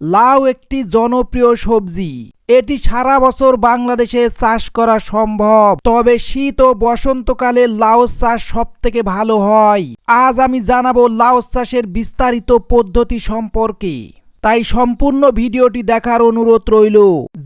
লাউ একটি জনপ্রিয় সবজি। এটি সারা বছর বাংলাদেশে চাষ করা সম্ভব। তবে শীত ও বসন্তকালে লাউ চাষ সব থেকে ভালো হয়। আজ আমি জানাব লাউ চাষের বিস্তারিত পদ্ধতি সম্পর্কে। তাই সম্পূর্ণ ভিডিওটি দেখার অনুরোধ রইল।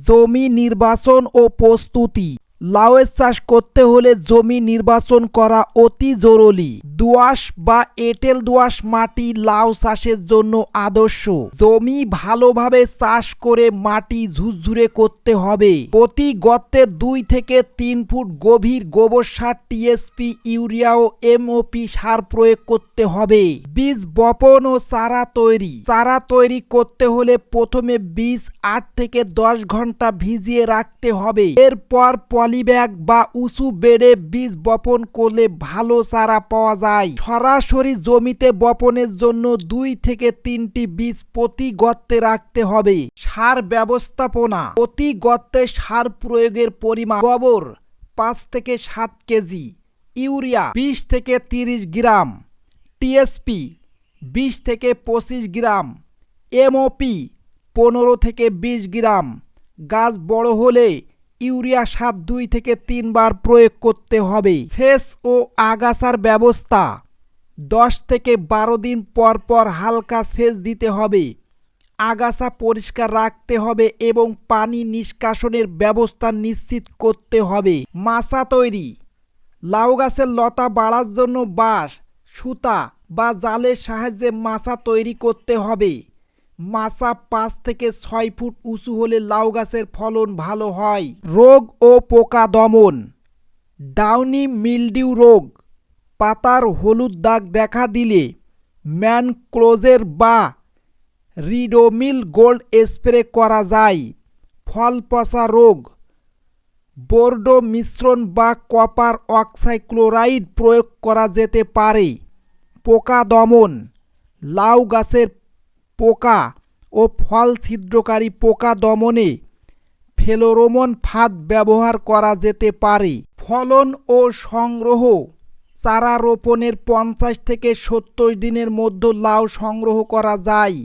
জমি নির্বাচন ও প্রস্তুতি। লাউয়ের চাষ করতে হলে জমি নির্বাচন করা অতি জরুরি। দোআঁশ বা এঁটেল দোআঁশ মাটি লাউ চাষের জন্য আদর্শ। জমি ভালোভাবে চাষ করে মাটি ঝুরঝুরে করতে হবে। প্রতি গর্তে দুই থেকে তিন ফুট গভীর গোবর সার, টিএসপি, ইউরিয়া ও এমওপি সার প্রয়োগ করতে হবে। বীজ বপন ও চারা তৈরি। চারা তৈরি করতে হলে প্রথমে বীজ আট থেকে দশ ঘণ্টা ভিজিয়ে রাখতে হবে। এরপর পলিব্যাগ বা উঁচু বেডে বীজ বপন করলে ভালো চারা পাওয়া যায়। সরাসরি জমিতে বপনের জন্য দুই থেকে তিনটি বীজ প্রতি গর্তে রাখতে হবে। সার ব্যবস্থাপনা। প্রতি গর্তে সার প্রয়োগের পরিমাণ গোবর পাঁচ থেকে সাত কেজি, ইউরিয়া বিশ থেকে তিরিশ গ্রাম, টিএসপি বিশ থেকে পঁচিশ গ্রাম, এমওপি পনেরো থেকে বিশ গ্রাম। গাছ বড় হলে ইউরিয়া সাত দুই থেকে তিনবার প্রয়োগ করতে হবে। সেচ ও আগাছার ব্যবস্থা। দশ থেকে বারো দিন পর পর হালকা সেচ দিতে হবে। আগাছা পরিষ্কার রাখতে হবে এবং পানি নিষ্কাশনের ব্যবস্থা নিশ্চিত করতে হবে। মাচা তৈরি। লাউ গাছের লতা বাড়ার জন্য বাঁশ, সুতা বা জালের সাহায্যে মাচা তৈরি করতে হবে। মাচা পাঁচ থেকে ছয় ফুট উঁচু হলে লাউ গাছের ফলন ভালো হয়। রোগ ও পোকা দমন। ডাউনি মিলডিউ রোগ। পাতার হলুদ দাগ দেখা দিলে ম্যানক্লোজের বা রিডোমিল গোল্ড স্প্রে করা যায়। ফল পচা রোগ। বোর্ডো মিশ্রণ বা কপার অক্সাইক্লোরাইড প্রয়োগ করা যেতে পারে। পোকা দমন। লাউ গাছের পোকা ও ফল ছিদ্রকারী পোকা দমনে ফেলোরোমন ফাঁদ ব্যবহার করা যেতে পারে। ফলন ও সংগ্রহ চারা রোপণের পঞ্চাশ থেকে সত্তর দিনের মধ্যে লাউ সংগ্রহ করা যায়।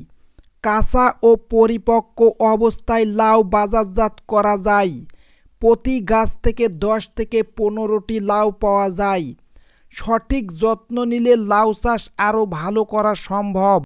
কাঁচা ও পরিপক্ক অবস্থায় লাউ বাজারজাত করা যায়। প্রতি গাছ থেকে দশ থেকে পনেরোটি লাউ পাওয়া যায়। সঠিক যত্ন নিলে লাউ চাষ আরও ভালো করা সম্ভব।